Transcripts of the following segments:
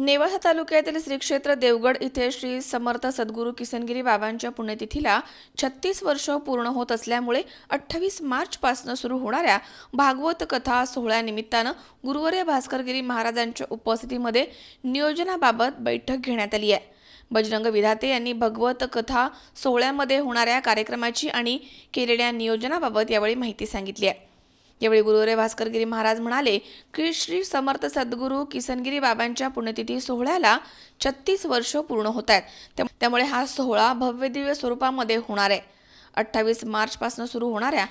नेवासा तालुक्यातील श्री क्षेत्र देवगड इथे श्री समर्थ सद्गुरू किसनगिरी बाबांच्या पुण्यतिथीला छत्तीस वर्ष पूर्ण होत असल्यामुळे अठ्ठावीस मार्चपासून सुरू होणाऱ्या भागवत कथा सोहळ्यानिमित्तानं गुरुवर्य भास्करगिरी महाराजांच्या उपस्थितीमध्ये नियोजनाबाबत बैठक घेण्यात आली आहे. बजरंग विधाते यांनी भगवत कथा सोहळ्यामध्ये होणाऱ्या कार्यक्रमाची आणि केलेल्या नियोजनाबाबत यावेळी माहिती सांगितली आहे. यावेळी गुरुवरे भास्करगिरी महाराज म्हणाले की श्री समर्थ सद्गुरू किसनगिरी बाबांच्या पुण्यतिथी सोहळ्याला छत्तीस वर्ष पूर्ण होत आहेत त्या- त्यामुळे हा सोहळा भव्यदिव्य स्वरूपामध्ये होणार आहे. अठ्ठावीस मार्चपासून सुरू होणाऱ्या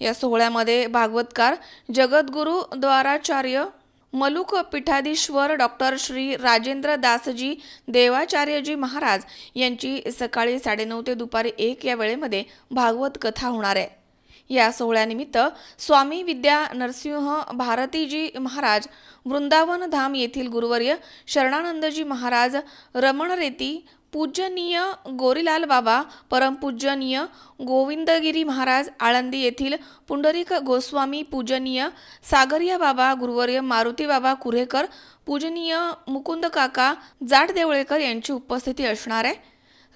या सोहळ्यामध्ये भागवतकार जगद्गुरू द्वाराचार्य मलुक पीठाधीश्वर डॉक्टर श्री राजेंद्र दासजी देवाचार्यजी महाराज यांची सकाळी साडेनऊ ते दुपारी एक या वेळेमध्ये भागवत कथा होणार आहे. या सोहळ्यानिमित्त स्वामी विद्या नरसिंह भारतीजी महाराज वृंदावन धाम येथील गुरुवर्य शरणानंदजी महाराज रमणरेती पूजनीय गोरीलाल बाबा परमपूजनीय गोविंदगिरी महाराज आळंदी येथील पुंडरिक गोस्वामी पूजनीय सागरिया बाबा गुरुवर्य मारुती बाबा कुरेकर पूजनीय मुकुंद काका जाट देवळेकर यांची उपस्थिती असणार आहे.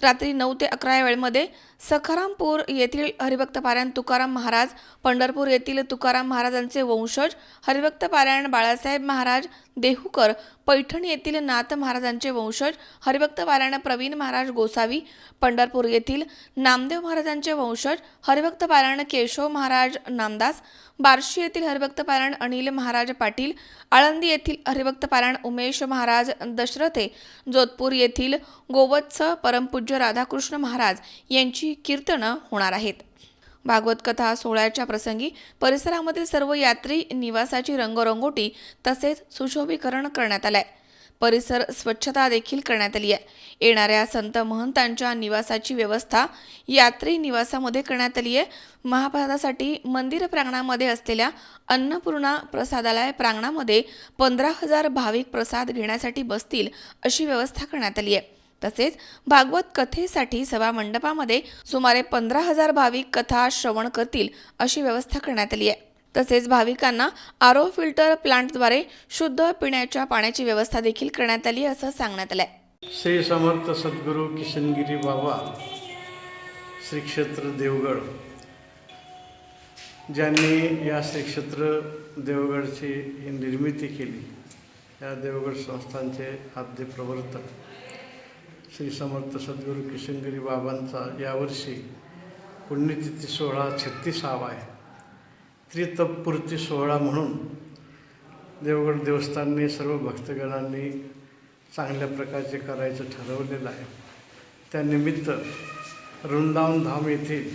रात्री नऊ ते अकरा या वेळेमध्ये सखारामपूर येथील हरिभक्त पारायण तुकाराम महाराज पंढरपूर येथील तुकाराम महाराजांचे वंशज हरिभक्त पारायण बाळासाहेब महाराज देहूकर पैठण येथील नाथ महाराजांचे वंशज हरिभक्त पारायण प्रवीण महाराज गोसावी पंढरपूर येथील नामदेव महाराजांचे वंशज हरिभक्त पारायण केशव महाराज नामदास बार्शी येथील हरिभक्त पारायण अनिल महाराज पाटील आळंदी येथील हरिभक्त पारायण उमेश महाराज दशरथे जोधपूर येथील गोवत्स परमपूज्य राधाकृष्ण महाराज यांची कीर्तनं होणार आहेत. भागवत कथा सोहळ्याच्या प्रसंगी परिसरामधील सर्व यात्री निवासाची रंगरंगोटी तसेच सुशोभीकरण करण्यात आलंय. परिसर स्वच्छता देखील करण्यात आली आहे. येणाऱ्या संत महंतांच्या निवासाची व्यवस्था यात्री निवासामध्ये करण्यात आली आहे. महाप्रसादासाठी मंदिर प्रांगणामध्ये असलेल्या अन्नपूर्णा प्रसादालय प्रांगणामध्ये पंधरा हजार भाविक प्रसाद घेण्यासाठी बसतील अशी व्यवस्था करण्यात आली आहे. तसेच भागवत कथेसाठी सभा मंडपामध्ये सुमारे पंधरा हजार भाविक कथा श्रवण करतील अशी व्यवस्था करण्यात आली आहे. तसेच भाविकांना आरो फिल्टर प्लांटद्वारे शुद्ध पिण्याच्या पाण्याची व्यवस्था देखील करण्यात आली असं सांगण्यात आलंय. श्री समर्थ सद्गुरू किशनगिरी बाबा श्री क्षेत्र देवगड. ज्यांनी या श्री क्षेत्र देवगडची निर्मिती केली या देवगड संस्थांचे आद्य प्रवर्तक श्री समर्थ सद्गुरू किशनगिरी बाबांचा यावर्षी पुण्यतिथी सोहळा छत्तीसावा आहे. त्रितपूर्ती सोहळा म्हणून देवगड देवस्थानने सर्व भक्तगणांनी चांगल्या प्रकारचे करायचं ठरवलेलं आहे. त्यानिमित्त वृंदावन धाम येथील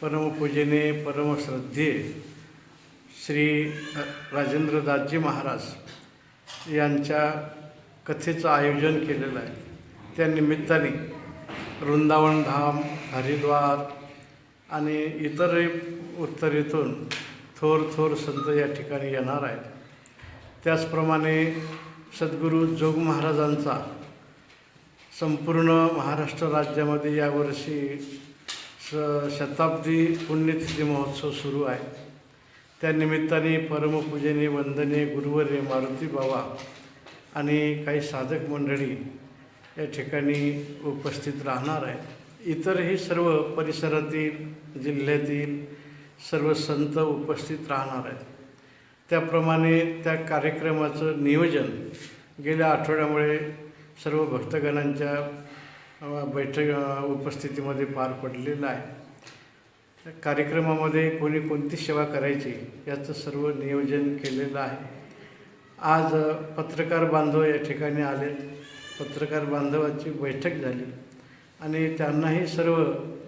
परमपूजेने परमश्रद्धे श्री राजेंद्रदासजी महाराज यांच्या कथेचं आयोजन केलेलं आहे. त्या निमित्ताने वृंदावन धाम हरिद्वार आणि इतरही उत्तरेतून थोर थोर संत या ठिकाणी येणार आहेत. त्याचप्रमाणे सद्गुरू जोग महाराजांचा संपूर्ण महाराष्ट्र राज्यामध्ये यावर्षी स शताब्दी पुण्यतिथी महोत्सव सुरू आहे. त्या निमित्ताने परमपूजने वंदने गुरुवर्य मारुती बाबा आणि काही साधक मंडळी या ठिकाणी उपस्थित राहणार आहेत. इतरही सर्व परिसरातील जिल्ह्यातील सर्व संत उपस्थित राहणार आहेत. त्याप्रमाणे त्या कार्यक्रमाचं नियोजन गेल्या आठवड्यामुळे सर्व भक्तगणांच्या बैठक उपस्थितीमध्ये पार पडलेलं आहे. त्या कार्यक्रमामध्ये कोणी कोणती सेवा करायची याचं सर्व नियोजन केलेलं आहे. आज पत्रकार बांधव या ठिकाणी आले पत्रकार बांधवाची बैठक झाली. आणि त्यांनाही सर्व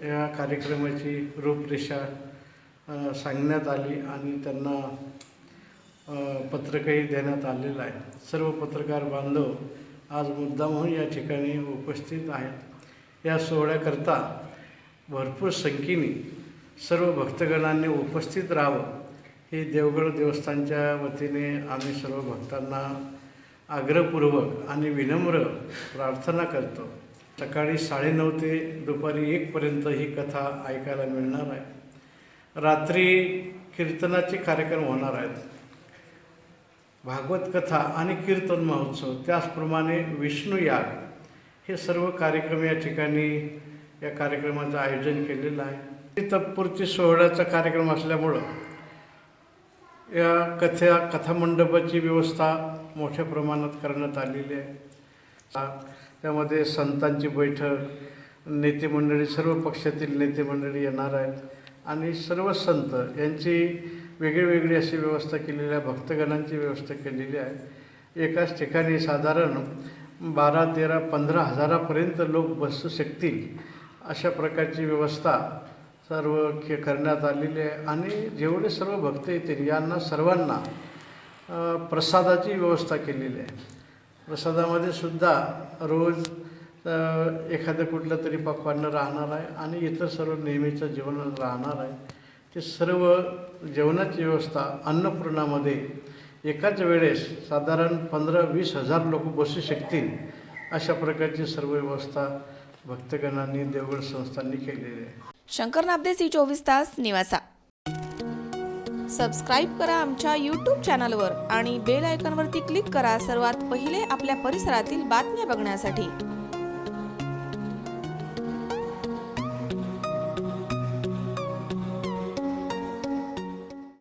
या कार्यक्रमाची रूपरेषा सांगण्यात आली आणि त्यांना पत्रकही देण्यात आलेलं आहे. सर्व पत्रकार बांधव आज मुद्दामहून या ठिकाणी उपस्थित आहेत. या सोहळ्याकरता भरपूर संख्येने सर्व भक्तगणांनी उपस्थित राहावं हे देवगड देवस्थानच्या वतीने आम्ही सर्व भक्तांना आग्रहपूर्वक आणि विनम्र प्रार्थना करतो. सकाळी साडेनऊ ते दुपारी एकपर्यंत ही कथा ऐकायला मिळणार आहे. रात्री कीर्तनाचे कार्यक्रम होणार आहेत. भागवत कथा आणि कीर्तन महोत्सव त्याचप्रमाणे विष्णू याग हे सर्व कार्यक्रम या ठिकाणी या कार्यक्रमाचं आयोजन केलेलं आहे. तत्पुरती सोहळ्याचा कार्यक्रम असल्यामुळं या कथा कथामंडपाची व्यवस्था मोठ्या प्रमाणात करण्यात आलेली आहे. त्यामध्ये संतांची बैठक नेतेमंडळी सर्व पक्षातील नेतेमंडळी येणार आहेत. आणि सर्व संत यांची वेगळी वेगळी अशी व्यवस्था केलेली आहे. भक्तगणांची व्यवस्था केलेली आहे. एकाच ठिकाणी साधारण बारा तेरा पंधरा हजारापर्यंत लोक बसू शकतील अशा प्रकारची व्यवस्था सर्व के करण्यात आलेले आहे. आणि जेवढे सर्व भक्त येतील यांना सर्वांना प्रसादाची व्यवस्था केलेली आहे. प्रसादामध्ये सुद्धा रोज एखादं कुठलं तरी पक्वान्न राहणार आहे आणि इतर सर्व नेहमीचं जेवण राहणार आहे. ते सर्व जेवणाची व्यवस्था अन्नपूर्णामध्ये एकाच वेळेस साधारण पंधरा वीस हजार लोक बसू शकतील अशा प्रकारची सर्व व्यवस्था भक्तगणांनी देवगड संस्थांनी केलेली आहे. शंकर नाबदे सी चोवीस तास निवासा. सबस्क्राईब करा आमच्या यूट्यूब चॅनलवर आणि बेल आयकॉनवरती क्लिक करा सर्वात पहिले आपल्या परिसरातील बातम्या बघण्यासाठी.